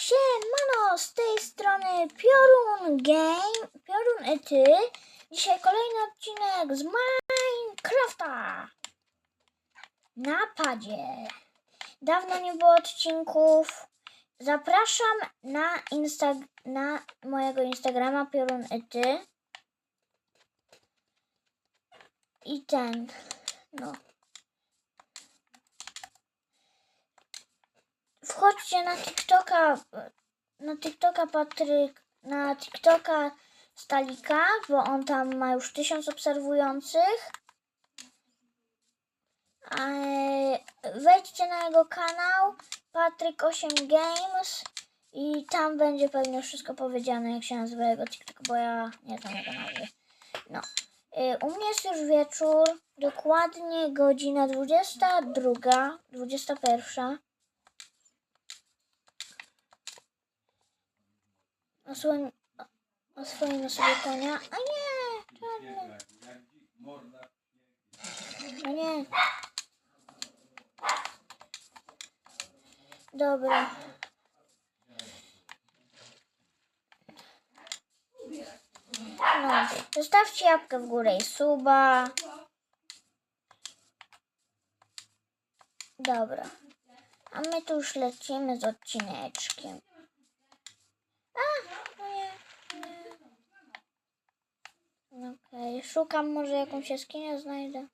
Siemano, z tej strony Piorun Game, Piorun i ty. Dzisiaj kolejny odcinek z Minecrafta. Na padzie. Dawno nie było odcinków. Zapraszam na, insta na mojego Instagrama Piorun i ty. I ten, no. Wchodźcie na TikToka, na TikToka Patryk, na TikToka Stalika, bo on tam ma już tysiąc obserwujących. Wejdźcie na jego kanał Patryk 8 Games i tam będzie pewnie wszystko powiedziane, jak się nazywa jego TikTok, bo ja nie znam jego nazwy. No. Y, U mnie jest już wieczór, dokładnie godzina 22, 21. Osłoń... Oswoimy sobie konia. A nie! Czarny. No nie. Dobra. No, zostawcie jabłkę w górę i suba. Dobra. A my tu już lecimy z odcineczkiem. A, no nie, Okej, szukam może jakąś jaskinię znajdę.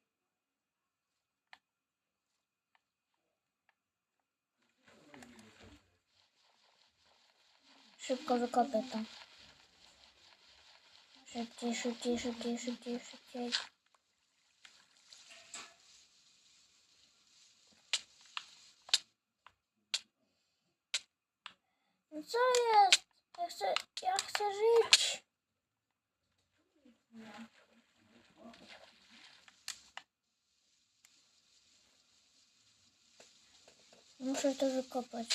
Szybko wykopię to. Szybciej, szybciej, szybciej, szybciej, szybciej. No co jest? Ja chcę, ja chcę żyć. Muszę to wykopać.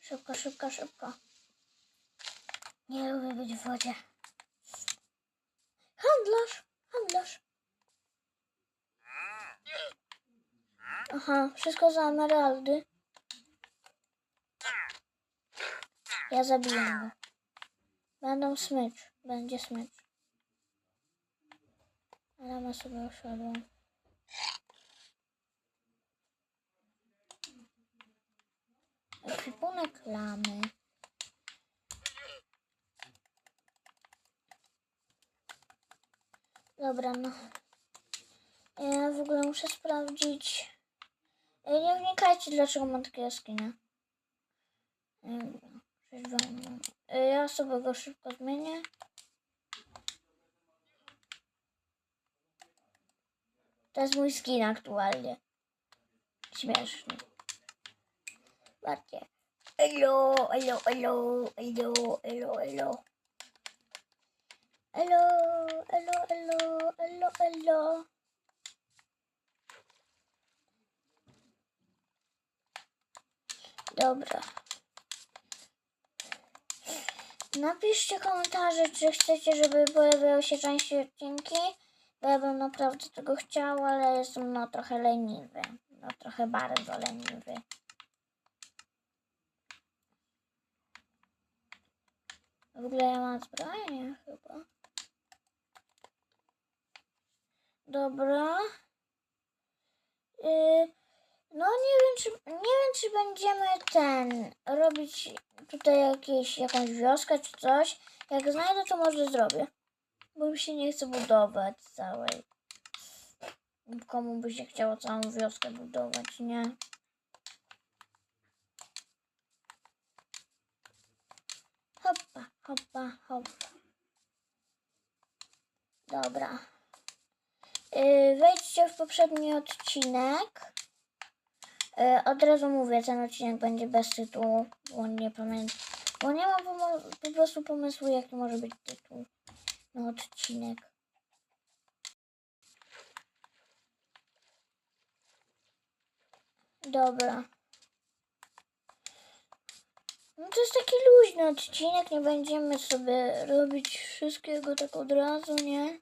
Szybko, szybko, szybko. Nie lubię być w wodzie. Handlarz, handlarz. Aha, wszystko za emeraldy. Ja zabiję go. Będą smycz, będzie smycz. Ale ma sobie usiadłam. Ekwipunek lamy. Dobra, no. Ja w ogóle muszę sprawdzić. Nie wnikajcie, dlaczego mam takie jaskinie. Ja sobie go szybko zmienię. To jest mój skin aktualnie. Śmieszny. Patrzcie. Elo, elo, elo, elo, elo, elo. Elo, elo, elo, elo, elo. Dobra. Napiszcie komentarze, czy chcecie, żeby pojawiały się częściej odcinki, ja bym naprawdę tego chciał, ale jestem no trochę leniwy. No trochę bardzo leniwy. W ogóle ja mam zbrojenie chyba. Dobra. Yy, no nie wiem, czy, nie wiem, czy będziemy ten robić tutaj jakieś, jakąś wioskę czy coś. Jak znajdę, to może zrobię. Bo mi się nie chce budować całej. Komu by się chciało całą wioskę budować, nie? Hoppa, hoppa, hoppa. Dobra. Yy, wejdźcie w poprzedni odcinek. Yy, od razu mówię, ten odcinek będzie bez tytułu, bo nie pamiętam. Bo nie mam po prostu pomysłu, jaki może być tytuł następny odcinek. Dobra. No to jest taki luźny odcinek, nie będziemy sobie robić wszystkiego tak od razu, nie?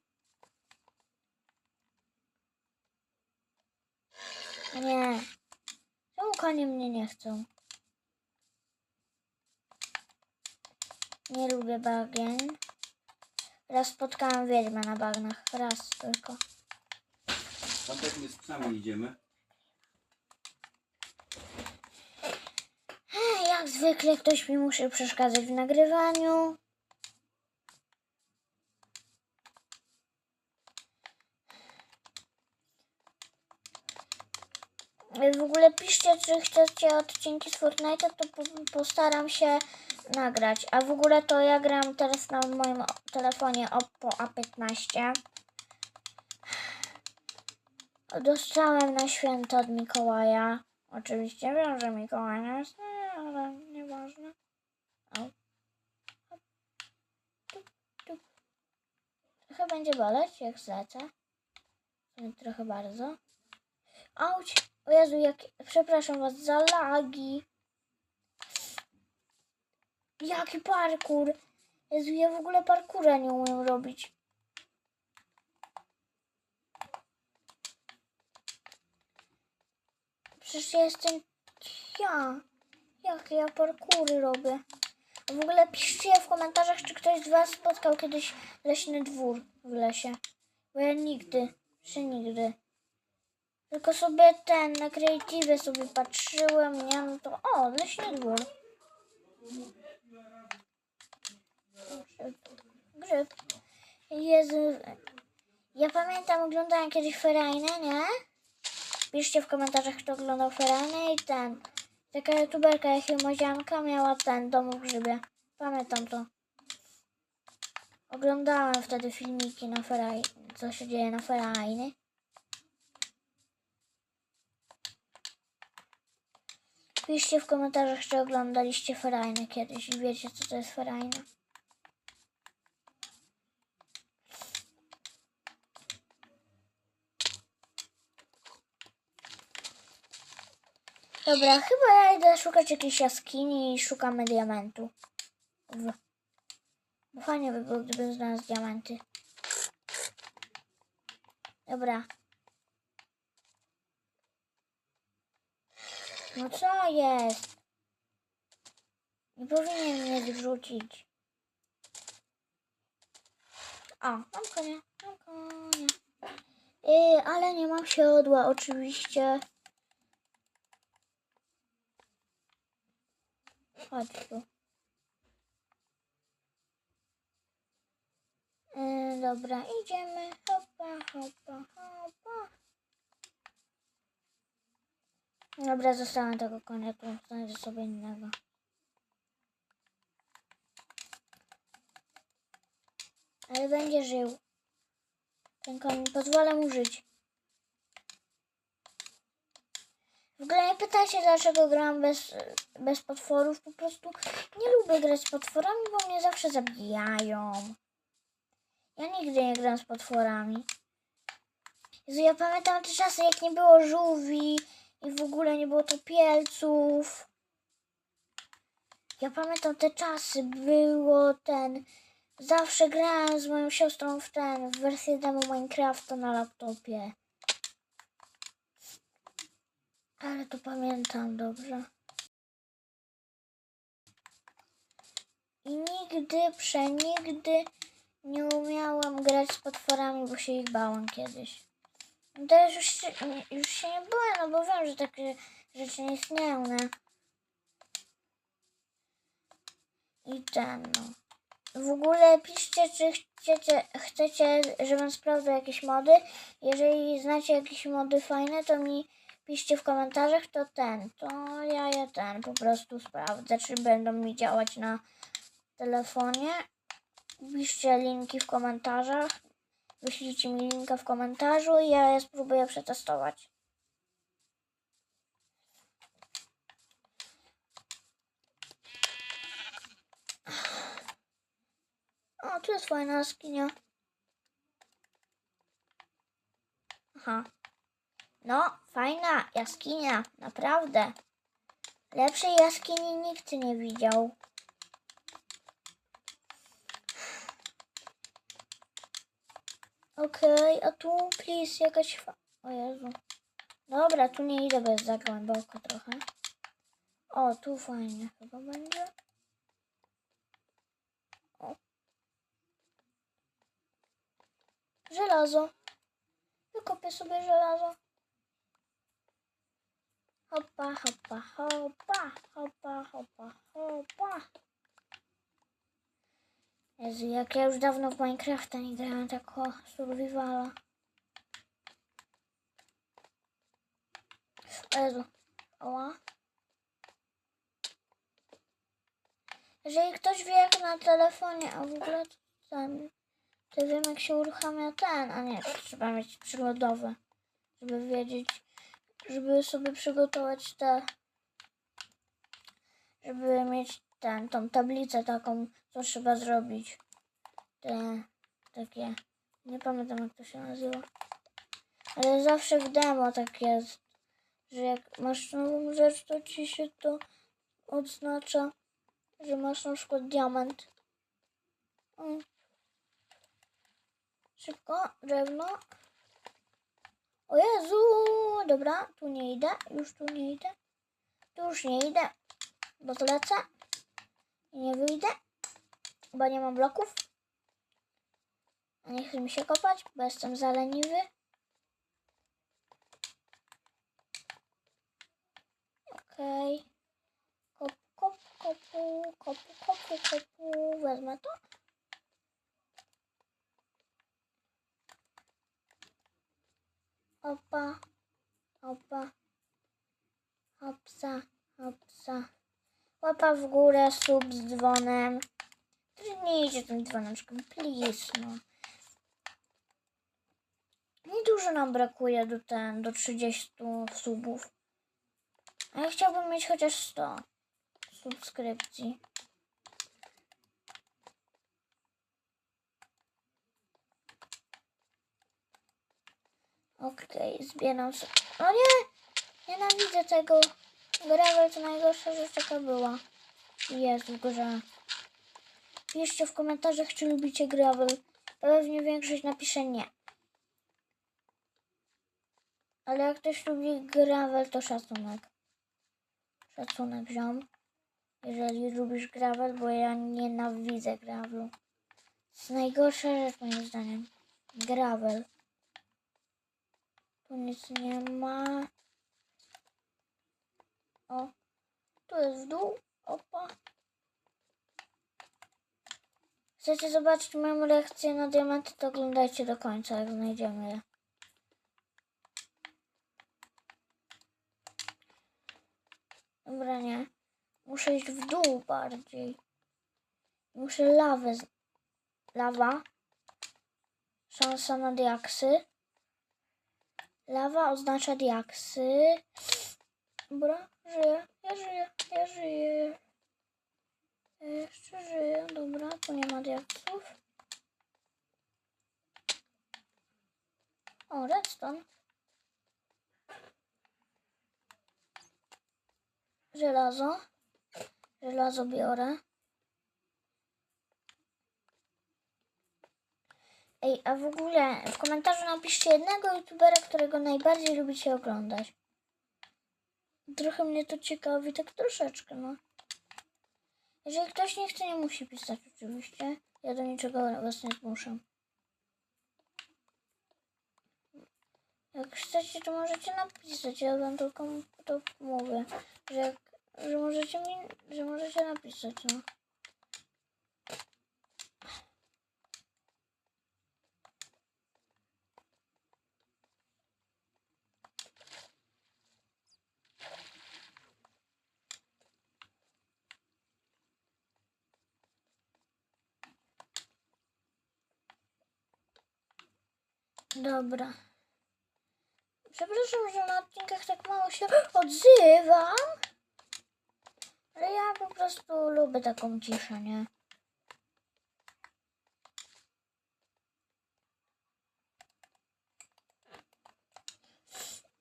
Nie. Czemu konie mnie nie chcą? Nie lubię bagien. Raz spotkałam wiedźmę na bagnach. Raz tylko. Tam tak my z psami idziemy. Jak zwykle ktoś mi musi przeszkadzać w nagrywaniu. W ogóle piszcie, czy chcecie odcinki z Fortnite'a, to po- postaram się nagrać. A w ogóle to ja gram teraz na moim telefonie Oppo A15. Dostałem na święto od Mikołaja. Oczywiście wiem, że Mikołaj nie jest, ale nieważne. Tup. Trochę będzie boleć, jak zlecę. Trochę bardzo. Auć! O Jezu, jak... Przepraszam was za lagi. Jaki parkour! Jezu, ja w ogóle parkoura nie umiem robić. Przecież ja jestem ja. Jak ja parkoury robię? W ogóle piszcie w komentarzach, czy ktoś z was spotkał kiedyś leśny dwór w lesie. Bo ja nigdy, czy nigdy. Tylko sobie ten, na Creative sobie patrzyłem, nie? No to, o, leśny dwór. Grzyb. Grzyb. Jezu. Ja pamiętam, oglądałem kiedyś Ferajnę, nie? Piszcie w komentarzach, kto oglądał Ferajnę i ten. Taka youtuberka jak Mozianka miała ten dom w grzybie. Pamiętam to. Oglądałem wtedy filmiki na Feraj, co się dzieje na Ferajny. Piszcie w komentarzach, czy oglądaliście Ferajnę kiedyś i wiecie, co to jest Ferajna. Dobra, chyba ja idę szukać jakiejś jaskini i szukamy diamentu. W. Bo fajnie by było, gdybym znalazł diamenty. Dobra. No co jest? Nie powinien mnie wrzucić. O, mam konia, mam konia. Yy, ale nie mam siodła, oczywiście. Chodź tu. Yy, dobra, idziemy. Hopa, hopa, hopa. Dobra, zostawiam tego konia tu. Znajdę sobie innego. Ale będzie żył. Ten koń, pozwolę mu żyć. W ogóle nie pytajcie, dlaczego gram bez, bez potworów. Po prostu nie lubię grać z potworami, bo mnie zawsze zabijają. Ja nigdy nie gram z potworami. Jezu, ja pamiętam te czasy, jak nie było żółwi i w ogóle nie było topielców. Ja pamiętam te czasy, było ten... Zawsze grałem z moją siostrą w ten, w wersję demo Minecrafta na laptopie. Ale to pamiętam dobrze. I nigdy, przenigdy nie umiałam grać z potworami, bo się ich bałam kiedyś. Teraz już się, już się nie boję, no bo wiem, że takie rzeczy nie istnieją, nie? I ten, no. W ogóle piszcie, czy chcecie, chcecie, żebym sprawdzał jakieś mody. Jeżeli znacie jakieś mody fajne, to mi piszcie w komentarzach, to ten, to ja je ten po prostu sprawdzę, czy będą mi działać na telefonie. Piszcie linki w komentarzach. Wyślijcie mi linka w komentarzu i ja je spróbuję przetestować. O, tu jest fajna jaskinia. Aha. No, fajna jaskinia, naprawdę. Lepszej jaskini nikt nie widział. Okej, a tu, please, jakaś fa... O Jezu. Dobra, tu nie idę, jest za głęboko trochę. O, tu fajnie chyba będzie. O. Żelazo. Wykopię sobie żelazo. Hopa, hopa, hopa, hopa, hopa, hopa. Jezu, jak ja już dawno w Minecrafta nie grałem tak o survivala. Jezu. Oła. Jeżeli ktoś wie jak na telefonie, a w ogóle to ten, to wiem jak się uruchamia ten, a nie, trzeba mieć przygodowe, żeby wiedzieć, żeby sobie przygotować te, żeby mieć ten, tą tablicę taką, co trzeba zrobić. Te takie, nie pamiętam jak to się nazywa. Ale zawsze w demo tak jest, że jak masz nową rzecz, to ci się to odznacza, że masz na przykład diament. O. Szybko, drewno. O Jezu, dobra, tu nie idę, już tu nie idę. Tu już nie idę, bo to lecę nie wyjdę, bo nie mam bloków. Nie chce mi się kopać, bo jestem zaleniwy. Okej. Kop, kop, kopu, kopu, kopu, kopu. Wezmę to. Opa, opa. Hopsa, hopsa. Łapa w górę, sub z dzwonem. Trudnijcie tym dzwoneczkiem, please, no. Niedużo nam brakuje do ten, do 30 subów. A ja chciałbym mieć chociaż 100 subskrypcji. Okej, zbieram sobie. O nie! Nienawidzę tego. Gravel to najgorsza rzecz, jaka była. Jest w grze. Piszcie w komentarzach, czy lubicie gravel. Pewnie większość napisze nie. Ale jak ktoś lubi gravel, to szacunek. Szacunek ziom. Jeżeli lubisz gravel, bo ja nienawidzę gravelu. To jest najgorsza rzecz moim zdaniem. Gravel. Tu nic nie ma. O. Tu jest w dół. Opa. Chcecie zobaczyć moją reakcję na diamenty, to oglądajcie do końca, jak znajdziemy je. Dobra, nie. Muszę iść w dół bardziej. Muszę lawę. Z... Lawa. Szansa na diaksy. Lawa oznacza diaksy. Dobra, żyję. Ja żyję. Ja żyję. Ja jeszcze żyję. Dobra, tu nie ma diaksów. O, redstone. Żelazo. Żelazo biorę. Ej, a w ogóle w komentarzu napiszcie jednego youtubera, którego najbardziej lubicie oglądać. Trochę mnie to ciekawi, tak troszeczkę, no. Jeżeli ktoś nie chce, nie musi pisać oczywiście. Ja do niczego was nie zmuszam. Jak chcecie, to możecie napisać. Ja wam tylko to mówię, że, jak, że możecie mi, że możecie napisać, no. Dobra. Przepraszam, że na odcinkach tak mało się odzywam. Ale ja po prostu lubię taką ciszę, nie?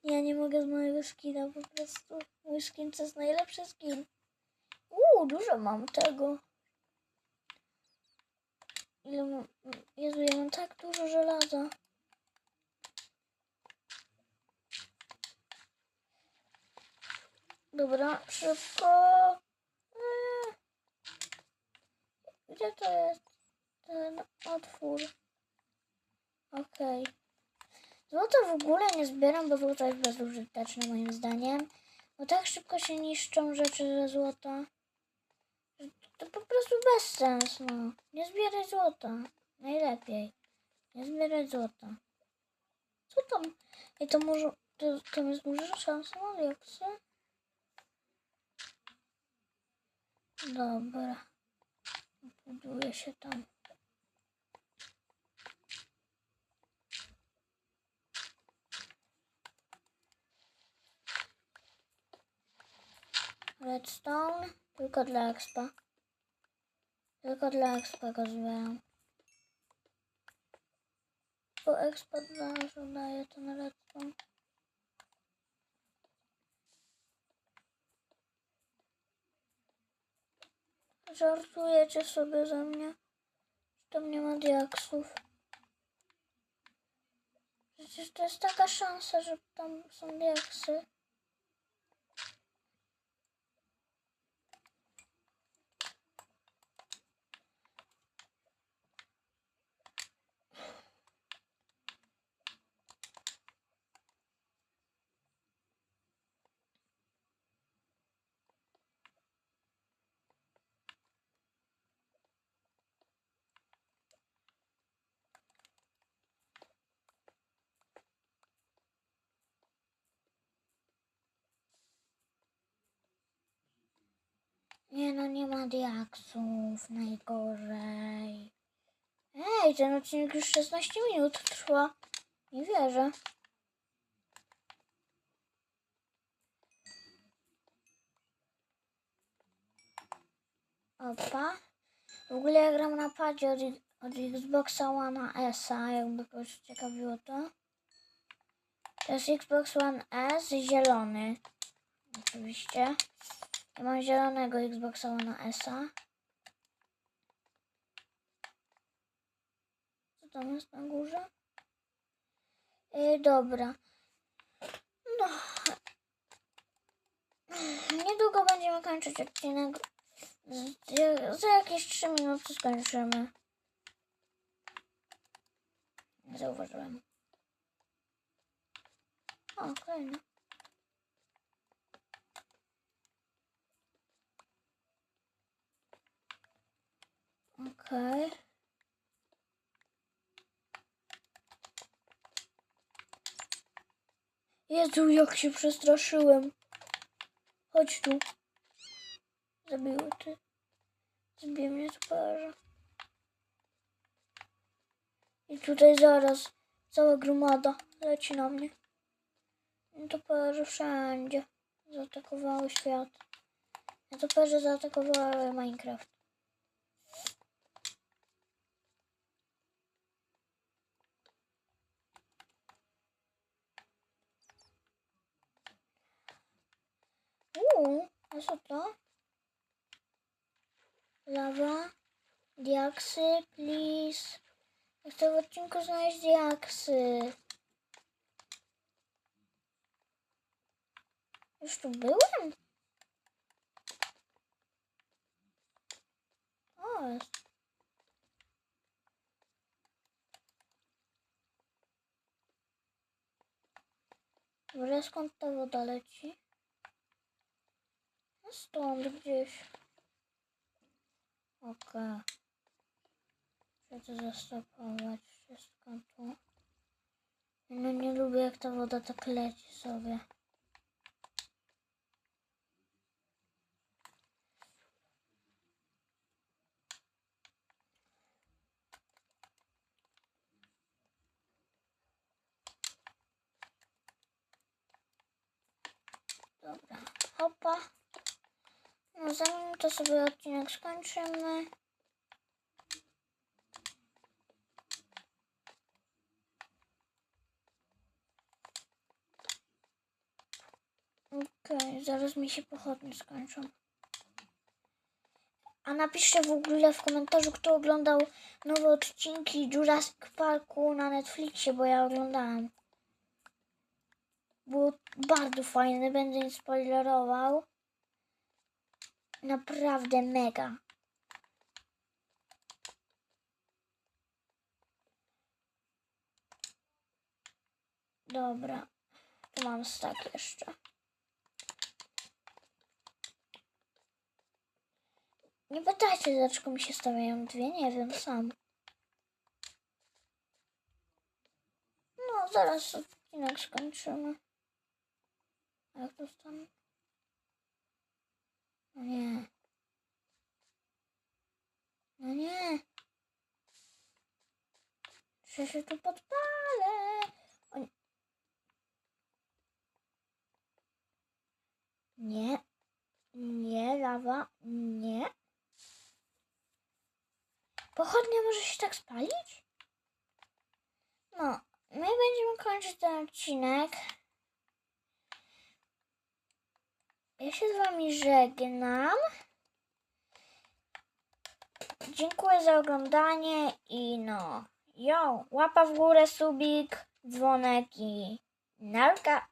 Ja nie mogę z mojego skina po prostu. Mój skin to jest najlepszy skin. Uuu, dużo mam tego. Ile mam... Jezu, ja mam tak dużo żelaza. Dobra, szybko. Eee. Gdzie to jest ten otwór? Okej. Złota w ogóle nie zbieram, bo złoto jest bezużyteczne moim zdaniem. Bo tak szybko się niszczą rzeczy ze złota. To po prostu bez sens, no. Nie zbieraj złota. Najlepiej. Nie zbieraj złota. Co tam? Ej, to może... To, to jest duża szansa na diaksy? Dobra. Buduję się tam. Redstone tylko dla expa. Tylko dla expa go zbieram. Bo expa zaraz daje ten redstone. Żartujecie sobie ze mnie? Tam nie ma diaksów. Przecież to jest taka szansa, że tam są diaksy. Nie no, nie ma diaksów, najgorzej. Ej, ten odcinek już 16 minut trwa. Nie wierzę. Opa. W ogóle ja gram na padzie od, od Xboxa One S, jakby kogoś ciekawiło to. To jest Xbox One S zielony. Oczywiście. Ja mam zielonego Xboxa One S-a. Co tam jest na górze? Yy, dobra. No. Niedługo będziemy kończyć odcinek. Za jakieś 3 minuty skończymy. Zauważyłem. O, kolejny. Okej. Jezu, jak się przestraszyłem. Chodź tu. Zabiły ty. Zabije mnie toparza. I tutaj zaraz cała gromada leci na mnie. Toparze wszędzie. Zaatakowały świat. Toparze zaatakowały Minecraft. Uuu, a co to? Lawa, diaksy, please. Chcę w odcinku znaleźć diaksy. Już tu byłem? O, jest. Dobra, skąd ta woda leci? Stąd gdzieś. Okej. Muszę to zastopować wszystko tu. No nie lubię jak ta woda tak leci sobie. Dobra, hopa. No zanim to sobie odcinek skończymy. Okej, zaraz mi się pochodnie skończą. A napiszcie w ogóle w komentarzu, kto oglądał nowe odcinki Jurassic Parku na Netflixie, bo ja oglądałam. Było bardzo fajne, będę nie spoilerował. Naprawdę mega. Dobra, tu mam stak jeszcze. Nie pytajcie, dlaczego mi się stawiają dwie, nie wiem sam. No, zaraz odcinek skończymy. Jak to tam? No nie. No nie. Że się tu podpalę. O nie. Nie. Nie, lawa. Nie. Pochodnia może się tak spalić? No, my będziemy kończyć ten odcinek. Ja się z wami żegnam. Dziękuję za oglądanie i no, jo, łapa w górę, subik, dzwonek i narka.